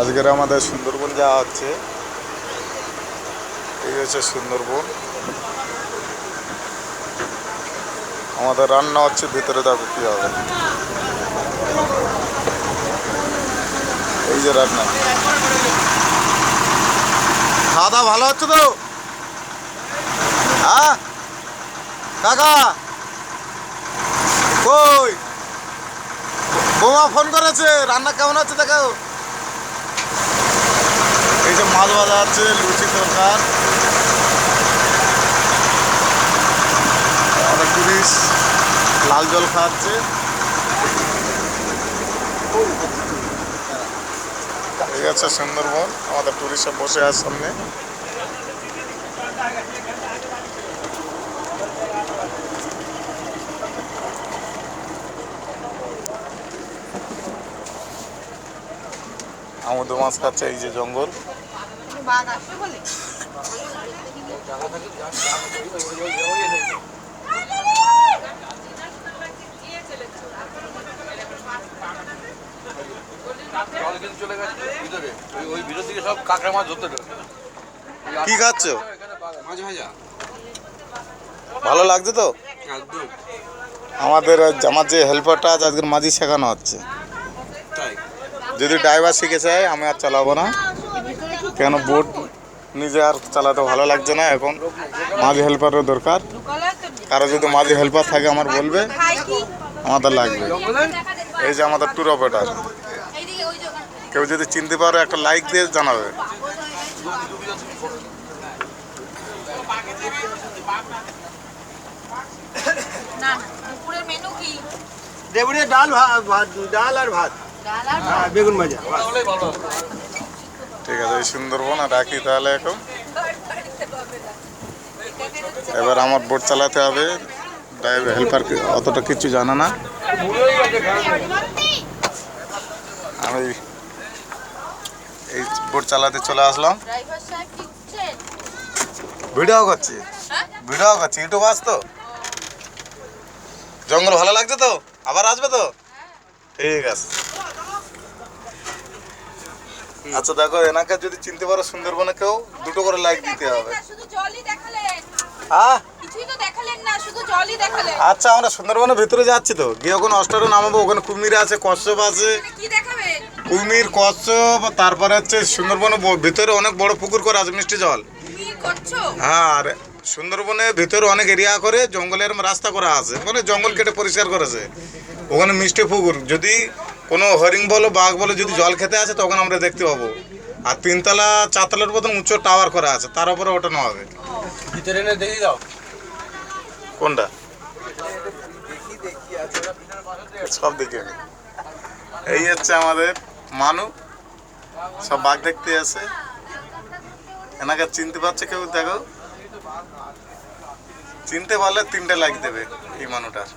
আজকের আমাদের সুন্দরবন যাওয়া হচ্ছে। এই হচ্ছে সুন্দরবন। আমাদের রান্না হচ্ছে, ভিতরে দেখো কি হবে। এই যে রান্না। খাওয়া দাওয়া ভালো হচ্ছে তো? হ্যাঁ? কাকা? কই? বৌমা ফোন করেছে, রান্না কেমন হচ্ছে দেখো মাছ ভাজা আছে, লুচি তরকার। আমাদের টুরিস্ট লাল জল খাওয়াচ্ছে এই আছে সুন্দরবন, আমাদের টুরিস্ট বসে আছে সামনে। আমুদো মাছ খাচ্ছে এই যে জঙ্গল। বাঘ আসবে বলে। জল কিন্তু চলে গেছে ভিতরে ওই ওই ভিতর দিকে সব কাঁকড়া মাছ ধরতে কি খাচ্ছ? মাছ ভাজা ভালো লাগছে তো? আমাদের আমার যে হেল্পারটা আছে আজকের মাঝি শেখানো হচ্ছে। যদি ড্রাইভার শিখে যায় আমি আর চালাবো না। কেন বোট নিজে আর চালাতে ভালো লাগছে না এখন? মাঝি হেল্পারের দরকার। কারও যদি মাঝি হেল্পার থাকে আমার বলবে আমাদের লাগবে। এই যে আমাদের ট্যুর অপারেটার কেউ যদি চিনতে পারো একটা লাইক দিয়ে জানাবে। না না দুপুরের মেনু কি দেবুড়ে ডাল ভাত ডাল আর ভাত। ডাল আর হ্যাঁ বেগুন ভাজা। ঠিক আছে সুন্দরবন আর রাখি তাহলে এখন। এবার আমার বোট চালাতে হবে। ড্রাইভার হেল্পার অতটা কিছু জানে না। আমি এই বোট চালাতে চলে আসলাম। ভিডিও করছি। ভিডিও করছি, ইউটিউব আস তো। জঙ্গল ভালো লাগছে তো? আবার আসবে তো? ঠিক আছে। আচ্ছা দেখো এনাকে যদি চিনতে পারো সুন্দরবনে কেউ দুটো করে লাইক দিতে হবে। আচ্ছা আমরা সুন্দরবনের ভিতরে যাচ্ছি তো। গিয়ে ওখানে অস্টারে নামাবো ওখানে কুমির আছে কচ্ছপ আছে। কুমির কচ্ছপ তারপরে হচ্ছে সুন্দরবনের ভিতরে অনেক বড় পুকুর করে আছে মিষ্টি জল। হ্যাঁ আর সুন্দরবনের ভিতরে অনেক এরিয়া করে জঙ্গলের রাস্তা করা আছে। ওখানে জঙ্গল কেটে পরিষ্কার করেছে। ওখানে মিষ্টি পুকুর। যদি কোনো হরিং বলো বাঘ বলো যদি জল খেতে আসে তখন আমরা দেখতে পাবো। আর তিনতলা চারতলার মতন উঁচু টাওয়ার করা আছে তার উপরে ওঠানো হবে। ভিতরে এনে দেখি দাও। কোনটা? সব দেখি আমি। এই হচ্ছে আমাদের মানু। সব বাঘ দেখতে আছে এনাকে চিনতে পারছে কেউ? দেখো। চিনতে পারলে তিনটে লাইক দেবে এই মানুটার।